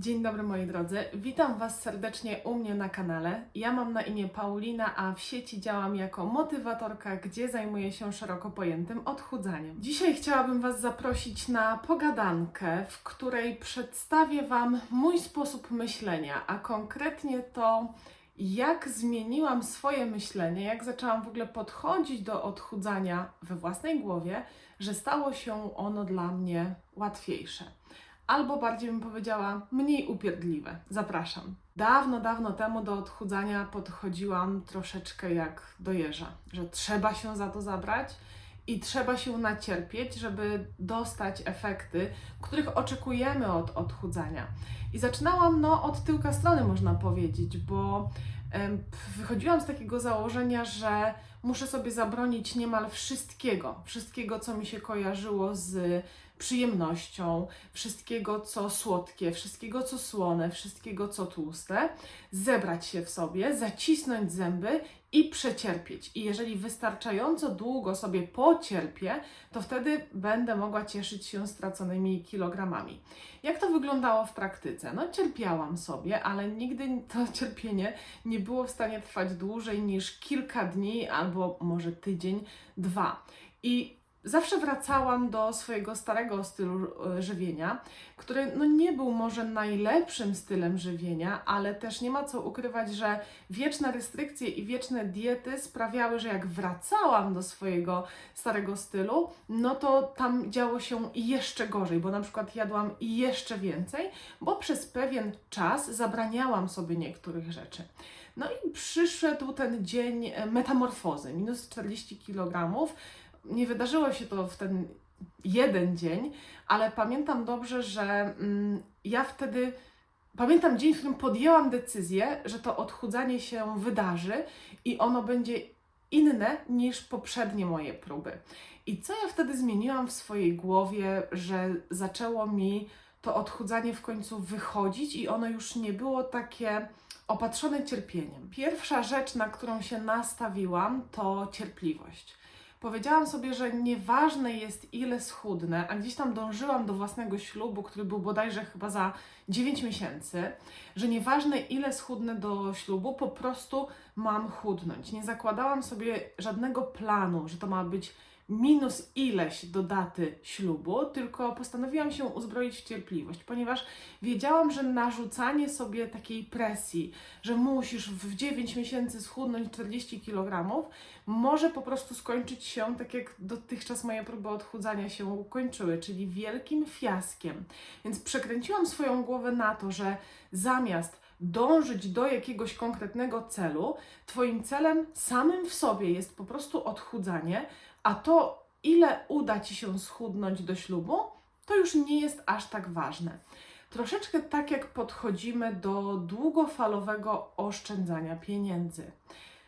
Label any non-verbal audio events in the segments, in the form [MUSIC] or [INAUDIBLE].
Dzień dobry moi drodzy, witam Was serdecznie u mnie na kanale. Ja mam na imię Paulina, a w sieci działam jako motywatorka, gdzie zajmuję się szeroko pojętym odchudzaniem. Dzisiaj chciałabym Was zaprosić na pogadankę, w której przedstawię Wam mój sposób myślenia, a konkretnie to, jak zmieniłam swoje myślenie, jak zaczęłam w ogóle podchodzić do odchudzania we własnej głowie, że stało się ono dla mnie łatwiejsze albo bardziej bym powiedziała mniej upierdliwe. Zapraszam. Dawno, dawno temu do odchudzania podchodziłam troszeczkę jak do jeża, że trzeba się za to zabrać i trzeba się nacierpieć, żeby dostać efekty, których oczekujemy od odchudzania. I zaczynałam no, od tyłka strony, można powiedzieć, bo wychodziłam z takiego założenia, że muszę sobie zabronić niemal wszystkiego, wszystkiego, co mi się kojarzyło z przyjemnością, wszystkiego, co słodkie, wszystkiego, co słone, wszystkiego, co tłuste, zebrać się w sobie, zacisnąć zęby i przecierpieć. I jeżeli wystarczająco długo sobie pocierpię, to wtedy będę mogła cieszyć się straconymi kilogramami. Jak to wyglądało w praktyce? No, cierpiałam sobie, ale nigdy to [LAUGHS] cierpienie nie było w stanie trwać dłużej niż kilka dni albo może tydzień, dwa. I zawsze wracałam do swojego starego stylu e, żywienia, który no nie był może najlepszym stylem żywienia, ale też nie ma co ukrywać, że wieczne restrykcje i wieczne diety sprawiały, że jak wracałam do swojego starego stylu, no to tam działo się jeszcze gorzej, bo na przykład jadłam jeszcze więcej, bo przez pewien czas zabraniałam sobie niektórych rzeczy. No i przyszedł ten dzień e, metamorfozy, minus 40 kg. Nie wydarzyło się to w ten jeden dzień, ale pamiętam dobrze, że mm, ja wtedy pamiętam dzień, w którym podjęłam decyzję, że to odchudzanie się wydarzy i ono będzie inne niż poprzednie moje próby. I co ja wtedy zmieniłam w swojej głowie, że zaczęło mi to odchudzanie w końcu wychodzić i ono już nie było takie opatrzone cierpieniem. Pierwsza rzecz, na którą się nastawiłam, to cierpliwość. Powiedziałam sobie, że nieważne jest ile schudnę, a gdzieś tam dążyłam do własnego ślubu, który był bodajże chyba za 9 miesięcy, że nieważne ile schudnę do ślubu, po prostu mam chudnąć. Nie zakładałam sobie żadnego planu, że to ma być minus ileś do daty ślubu, tylko postanowiłam się uzbroić w cierpliwość, ponieważ wiedziałam, że narzucanie sobie takiej presji, że musisz w 9 miesięcy schudnąć 40 kg, może po prostu skończyć się tak jak dotychczas moje próby odchudzania się kończyły, czyli wielkim fiaskiem. Więc przekręciłam swoją głowę na to, że zamiast dążyć do jakiegoś konkretnego celu, Twoim celem samym w sobie jest po prostu odchudzanie, a to, ile uda Ci się schudnąć do ślubu, to już nie jest aż tak ważne. Troszeczkę tak jak podchodzimy do długofalowego oszczędzania pieniędzy.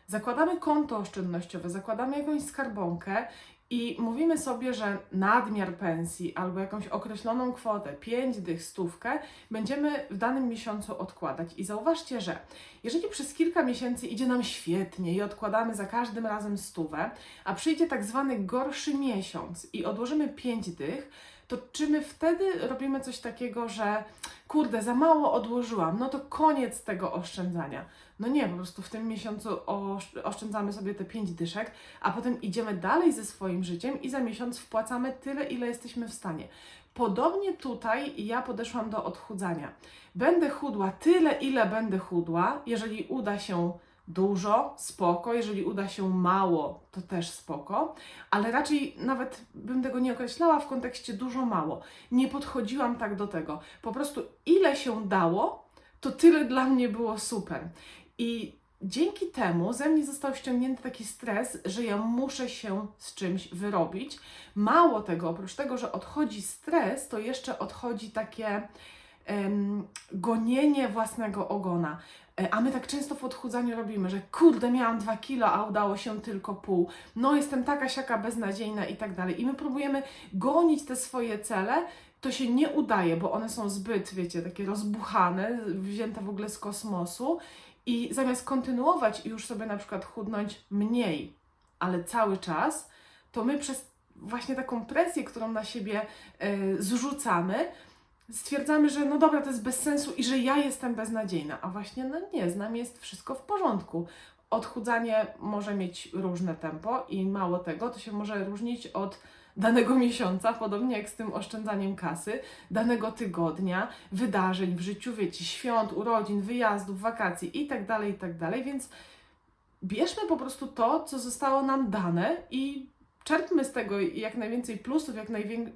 Zakładamy konto oszczędnościowe, zakładamy jakąś skarbonkę i mówimy sobie, że nadmiar pensji albo jakąś określoną kwotę, 5 dych, stówkę, będziemy w danym miesiącu odkładać. I zauważcie, że jeżeli przez kilka miesięcy idzie nam świetnie i odkładamy za każdym razem stówę, a przyjdzie tak zwany gorszy miesiąc i odłożymy 5 dych, to czy my wtedy robimy coś takiego, że kurde, za mało odłożyłam, no to koniec tego oszczędzania. No nie, po prostu w tym miesiącu osz- oszczędzamy sobie te 5 dyszek, a potem idziemy dalej ze swoim życiem i za miesiąc wpłacamy tyle, ile jesteśmy w stanie. Podobnie tutaj ja podeszłam do odchudzania. Będę chudła tyle, ile będę chudła, jeżeli uda się dużo, spoko, jeżeli uda się mało, to też spoko, ale raczej nawet bym tego nie określała w kontekście dużo, mało. Nie podchodziłam tak do tego. Po prostu ile się dało, to tyle dla mnie było super. I dzięki temu ze mnie został ściągnięty taki stres, że ja muszę się z czymś wyrobić. Mało tego, oprócz tego, że odchodzi stres, to jeszcze odchodzi takie gonienie własnego ogona. E, A my tak często w odchudzaniu robimy, że kurde, miałam 2 kilo, a udało się tylko pół. No, jestem taka siaka beznadziejna i tak dalej. I my próbujemy gonić te swoje cele. To się nie udaje, bo one są zbyt, wiecie, takie rozbuchane, wzięte w ogóle z kosmosu. I zamiast kontynuować i już sobie na przykład chudnąć mniej, ale cały czas, to my przez właśnie taką presję, którą na siebie e, zrzucamy, stwierdzamy, że no dobra, to jest bez sensu i że ja jestem beznadziejna. A właśnie no nie, z nami jest wszystko w porządku. Odchudzanie może mieć różne tempo i mało tego, to się może różnić od danego miesiąca, podobnie jak z tym oszczędzaniem kasy, danego tygodnia, wydarzeń w życiu, wiecie, świąt, urodzin, wyjazdów, wakacji itd., itd., więc bierzmy po prostu to, co zostało nam dane i czerpmy z tego jak najwięcej plusów, jak,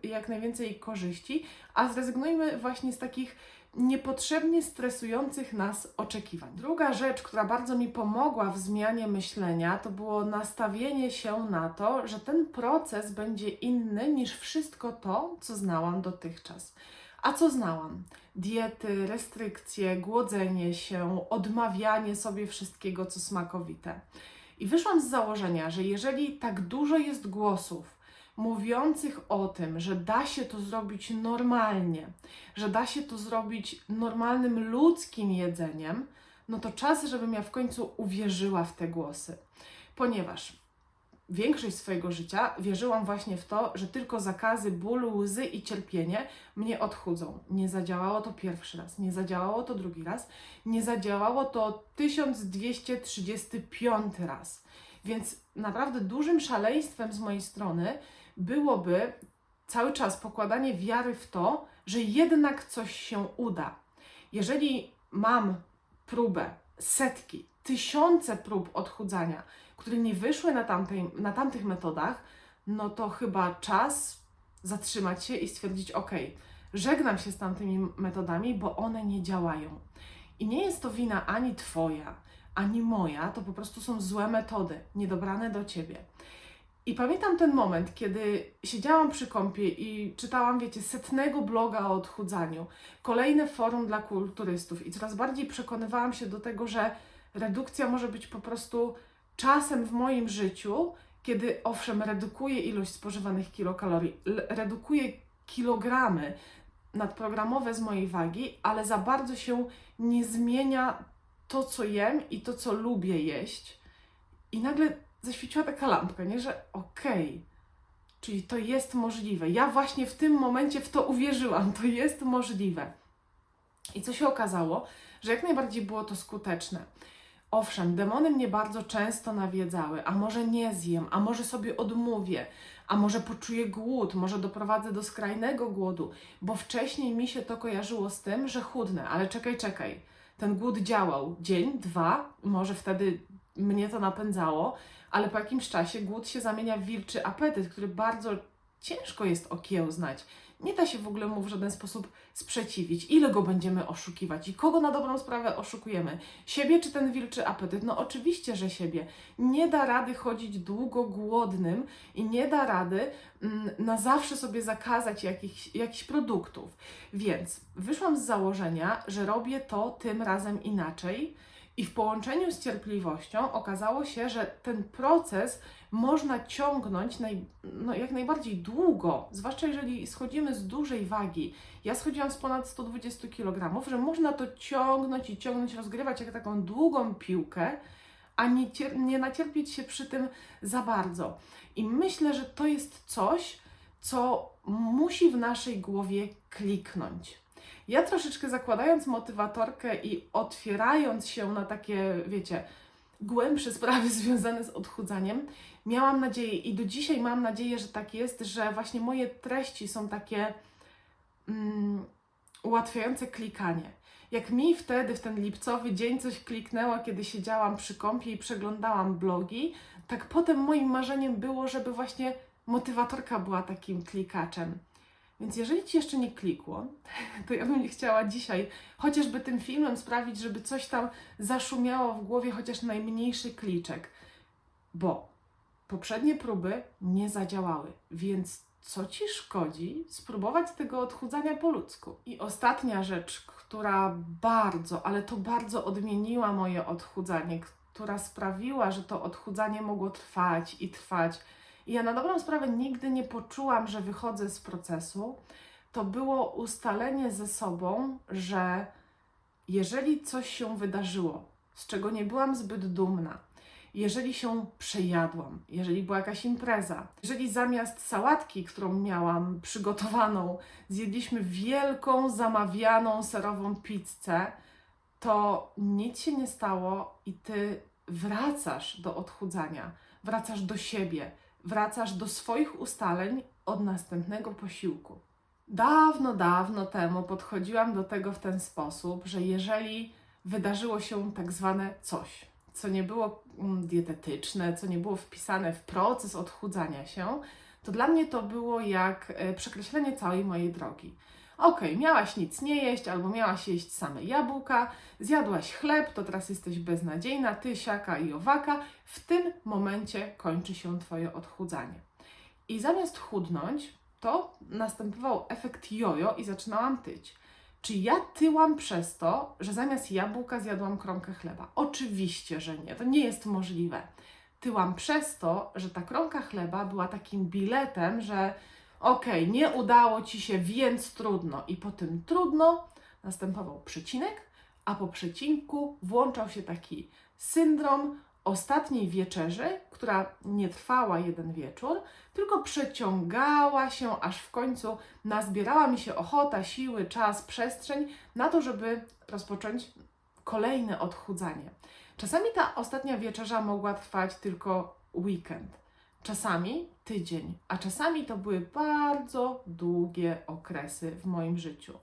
jak najwięcej korzyści, a zrezygnujmy właśnie z takich niepotrzebnie stresujących nas oczekiwań. Druga rzecz, która bardzo mi pomogła w zmianie myślenia, to było nastawienie się na to, że ten proces będzie inny niż wszystko to, co znałam dotychczas. A co znałam? Diety, restrykcje, głodzenie się, odmawianie sobie wszystkiego, co smakowite. I wyszłam z założenia, że jeżeli tak dużo jest głosów mówiących o tym, że da się to zrobić normalnie, że da się to zrobić normalnym ludzkim jedzeniem, no to czas, żebym ja w końcu uwierzyła w te głosy. Ponieważ większość swojego życia wierzyłam właśnie w to, że tylko zakazy, ból, łzy i cierpienie mnie odchudzą. Nie zadziałało to pierwszy raz, nie zadziałało to drugi raz, nie zadziałało to 1235 raz. Więc naprawdę dużym szaleństwem z mojej strony byłoby cały czas pokładanie wiary w to, że jednak coś się uda. Jeżeli mam próbę, setki, tysiące prób odchudzania, które nie wyszły na, tamtej, na tamtych metodach, no to chyba czas zatrzymać się i stwierdzić: OK, żegnam się z tamtymi metodami, bo one nie działają. I nie jest to wina ani Twoja, ani moja, to po prostu są złe metody, niedobrane do Ciebie. I pamiętam ten moment, kiedy siedziałam przy kąpie i czytałam, wiecie, setnego bloga o odchudzaniu, kolejne forum dla kulturystów i coraz bardziej przekonywałam się do tego, że redukcja może być po prostu czasem w moim życiu, kiedy owszem, redukuję ilość spożywanych kilokalorii, redukuję kilogramy nadprogramowe z mojej wagi, ale za bardzo się nie zmienia to, co jem i to, co lubię jeść. I nagle zaświeciła taka lampka, nie? Że okej, czyli to jest możliwe. Ja właśnie w tym momencie w to uwierzyłam, to jest możliwe. I co się okazało, że jak najbardziej było to skuteczne. Owszem, demony mnie bardzo często nawiedzały, a może nie zjem, a może sobie odmówię, a może poczuję głód, może doprowadzę do skrajnego głodu, bo wcześniej mi się to kojarzyło z tym, że chudnę, ale czekaj, czekaj. Ten głód działał dzień, dwa, może wtedy mnie to napędzało, ale po jakimś czasie głód się zamienia w wilczy apetyt, który bardzo ciężko jest okiełznać. Nie da się w ogóle mu w żaden sposób sprzeciwić. Ile go będziemy oszukiwać i kogo na dobrą sprawę oszukujemy? Siebie czy ten wilczy apetyt? No oczywiście, że siebie. Nie da rady chodzić długo głodnym i nie da rady mm, na zawsze sobie zakazać jakichś, jakichś produktów. Więc wyszłam z założenia, że robię to tym razem inaczej. I w połączeniu z cierpliwością okazało się, że ten proces można ciągnąć naj, no, jak najbardziej długo, zwłaszcza jeżeli schodzimy z dużej wagi. Ja schodziłam z ponad 120 kg, że można to ciągnąć i ciągnąć, rozgrywać jak taką długą piłkę, a nie, nie nacierpieć się przy tym za bardzo. I myślę, że to jest coś, co musi w naszej głowie kliknąć. Ja troszeczkę zakładając motywatorkę i otwierając się na takie, wiecie, głębsze sprawy [LAUGHS] związane z odchudzaniem, miałam nadzieję i do dzisiaj mam nadzieję, że tak jest, że właśnie moje treści są takie mm, ułatwiające klikanie. Jak mi wtedy, w ten lipcowy dzień, coś kliknęło, kiedy siedziałam przy kąpie i przeglądałam blogi, tak potem moim marzeniem było, żeby właśnie motywatorka była takim klikaczem. Więc jeżeli Ci jeszcze nie klikło, [LAUGHS] to ja bym chciała dzisiaj chociażby tym filmem sprawić, żeby coś tam zaszumiało w głowie, chociaż najmniejszy kliczek. Bo poprzednie próby nie zadziałały, więc co Ci szkodzi spróbować tego odchudzania po ludzku? I ostatnia rzecz, która bardzo, ale to bardzo odmieniła moje odchudzanie, która sprawiła, że to odchudzanie mogło trwać i trwać. I ja na dobrą sprawę nigdy nie poczułam, że wychodzę z procesu. To było ustalenie ze sobą, że jeżeli coś się wydarzyło, z czego nie byłam zbyt dumna, jeżeli się przejadłam, jeżeli była jakaś impreza, jeżeli zamiast sałatki, którą miałam przygotowaną, zjedliśmy wielką, zamawianą serową pizzę, to nic się nie stało i ty wracasz do odchudzania, wracasz do siebie, wracasz do swoich ustaleń od następnego posiłku. Dawno, dawno temu podchodziłam do tego w ten sposób, że jeżeli wydarzyło się tak zwane coś, co nie było mm, dietetyczne, co nie było wpisane w proces odchudzania się, to dla mnie to było jak e, przekreślenie całej mojej drogi. Okej, miałaś nic nie jeść, albo miałaś jeść same jabłka, zjadłaś chleb, to teraz jesteś beznadziejna, ty, siaka i owaka. W tym momencie kończy się Twoje odchudzanie. I zamiast chudnąć, to następował efekt jojo i zaczynałam tyć. Czy ja tyłam przez to, że zamiast jabłka zjadłam kromkę chleba? Oczywiście, że nie. To nie jest możliwe. Tyłam przez to, że ta kromka chleba była takim biletem, że okay, nie udało ci się, więc trudno. I po tym trudno następował przecinek, a po przecinku włączał się taki syndrom ostatniej wieczerzy, która nie trwała jeden wieczór, tylko przeciągała się, aż w końcu nazbierała mi się ochota, siły, czas, przestrzeń na to, żeby rozpocząć kolejne odchudzanie. Czasami ta ostatnia wieczerza mogła trwać tylko weekend, czasami tydzień, a czasami to były bardzo długie okresy w moim życiu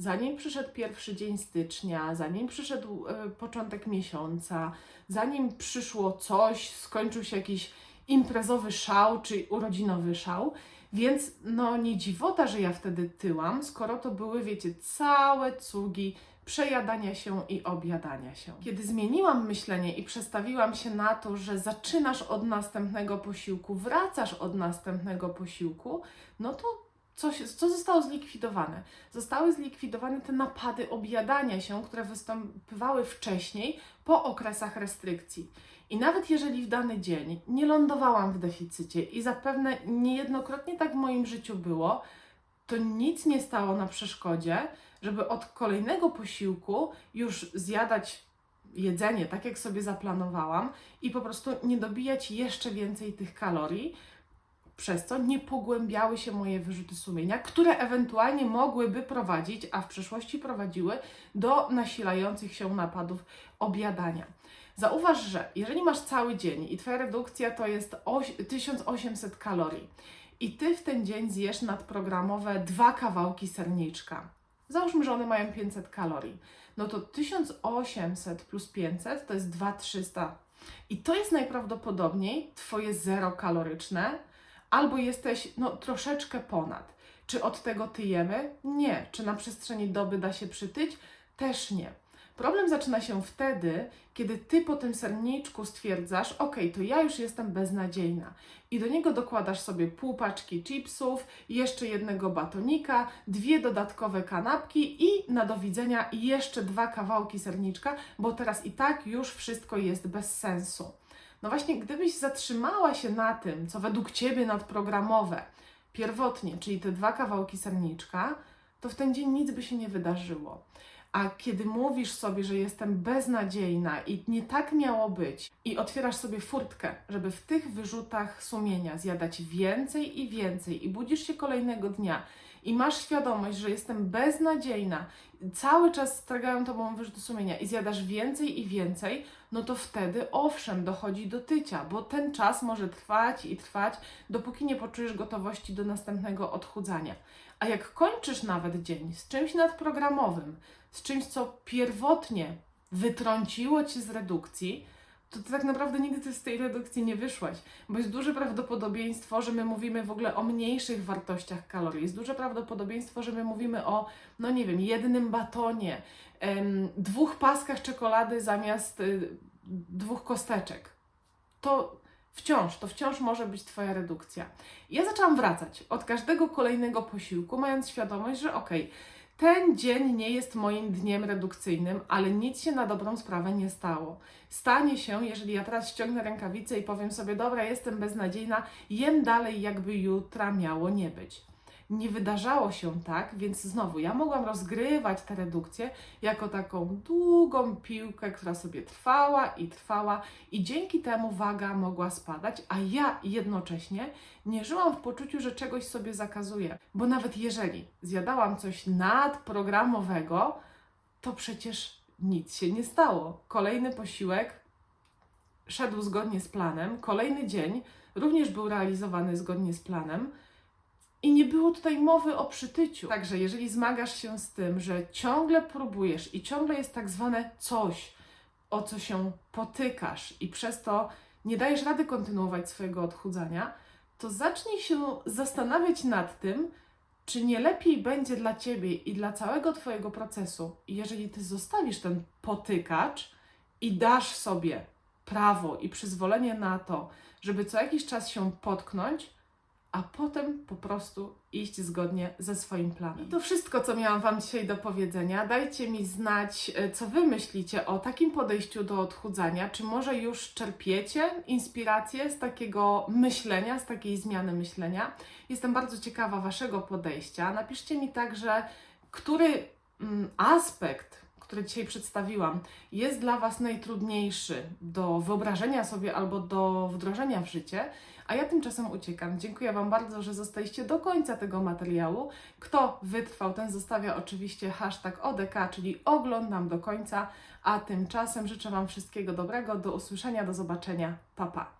zanim przyszedł pierwszy dzień stycznia, zanim przyszedł e, początek miesiąca, zanim przyszło coś, skończył się jakiś imprezowy szał czy urodzinowy szał. Więc no nie dziwota, że ja wtedy tyłam, skoro to były, wiecie, całe cugi przejadania się i objadania się. Kiedy zmieniłam myślenie i przestawiłam się na to, że zaczynasz od następnego posiłku, wracasz od następnego posiłku, no to coś, co zostało zlikwidowane? Zostały zlikwidowane te napady objadania się, które występowały wcześniej po okresach restrykcji. I nawet jeżeli w dany dzień nie lądowałam w deficycie i zapewne niejednokrotnie tak w moim życiu było, to nic nie stało na przeszkodzie, żeby od kolejnego posiłku już zjadać jedzenie tak, jak sobie zaplanowałam i po prostu nie dobijać jeszcze więcej tych kalorii, przez co nie pogłębiały się moje wyrzuty sumienia, które ewentualnie mogłyby prowadzić, a w przeszłości prowadziły do nasilających się napadów objadania. Zauważ, że jeżeli masz cały dzień i Twoja redukcja to jest 1800 kalorii i Ty w ten dzień zjesz nadprogramowe dwa kawałki serniczka, załóżmy, że one mają 500 kalorii, no to 1800 plus 500 to jest 2300 i to jest najprawdopodobniej Twoje zero kaloryczne, albo jesteś no, troszeczkę ponad. Czy od tego tyjemy? Nie. Czy na przestrzeni doby da się przytyć? Też nie. Problem zaczyna się wtedy, kiedy ty po tym serniczku stwierdzasz, ok, to ja już jestem beznadziejna. I do niego dokładasz sobie pół paczki chipsów, jeszcze jednego batonika, dwie dodatkowe kanapki i na do widzenia jeszcze dwa kawałki serniczka, bo teraz i tak już wszystko jest bez sensu. No właśnie, gdybyś zatrzymała się na tym, co według Ciebie nadprogramowe, pierwotnie, czyli te dwa kawałki serniczka, to w ten dzień nic by się nie wydarzyło. A kiedy mówisz sobie, że jestem beznadziejna i nie tak miało być, i otwierasz sobie furtkę, żeby w tych wyrzutach sumienia zjadać więcej i więcej, i budzisz się kolejnego dnia i masz świadomość, że jestem beznadziejna, cały czas stragają tobą wyrzuty sumienia i zjadasz więcej i więcej, no to wtedy owszem, dochodzi do tycia, bo ten czas może trwać i trwać, dopóki nie poczujesz gotowości do następnego odchudzania. A jak kończysz nawet dzień z czymś nadprogramowym, z czymś, co pierwotnie wytrąciło cię z redukcji, to ty tak naprawdę nigdy z tej redukcji nie wyszłaś, bo jest duże prawdopodobieństwo, że my mówimy w ogóle o mniejszych wartościach kalorii. Jest duże prawdopodobieństwo, że my mówimy o, no nie wiem, jednym batonie, em, dwóch paskach czekolady zamiast y, dwóch kosteczek. To wciąż, to wciąż może być Twoja redukcja. ja zaczęłam wracać od każdego kolejnego posiłku, mając świadomość, że okej, okay, ten dzień nie jest moim dniem redukcyjnym, ale nic się na dobrą sprawę nie stało. Stanie się, jeżeli ja teraz ściągnę rękawice i powiem sobie, dobra, jestem beznadziejna, jem dalej, jakby jutra miało nie być. Nie wydarzało się tak, więc znowu ja mogłam rozgrywać tę redukcję jako taką długą piłkę, która sobie trwała i trwała, i dzięki temu waga mogła spadać, a ja jednocześnie nie żyłam w poczuciu, że czegoś sobie zakazuję, bo nawet jeżeli zjadałam coś nadprogramowego, to przecież nic się nie stało. Kolejny posiłek szedł zgodnie z planem, kolejny dzień również był realizowany zgodnie z planem. I nie było tutaj mowy o przytyciu. Także jeżeli zmagasz się z tym, że ciągle próbujesz i ciągle jest tak zwane coś, o co się potykasz i przez to nie dajesz rady kontynuować swojego odchudzania, to zacznij się zastanawiać nad tym, czy nie lepiej będzie dla ciebie i dla całego twojego procesu, jeżeli ty zostawisz ten potykacz i dasz sobie prawo i przyzwolenie na to, żeby co jakiś czas się potknąć, a potem po prostu iść zgodnie ze swoim planem. To wszystko, co miałam Wam dzisiaj do powiedzenia. Dajcie mi znać, e, co Wy myślicie o takim podejściu do odchudzania. Czy może już czerpiecie inspirację z takiego myślenia, z takiej zmiany myślenia? Jestem bardzo ciekawa Waszego podejścia. Napiszcie mi także, który mm, aspekt które dzisiaj przedstawiłam, jest dla Was najtrudniejszy do wyobrażenia sobie albo do wdrożenia w życie, a ja tymczasem uciekam. Dziękuję Wam bardzo, że zostaliście do końca tego materiału. Kto wytrwał, ten zostawia oczywiście hashtag ODK, czyli oglądam do końca, a tymczasem życzę Wam wszystkiego dobrego, do usłyszenia, do zobaczenia, pa pa!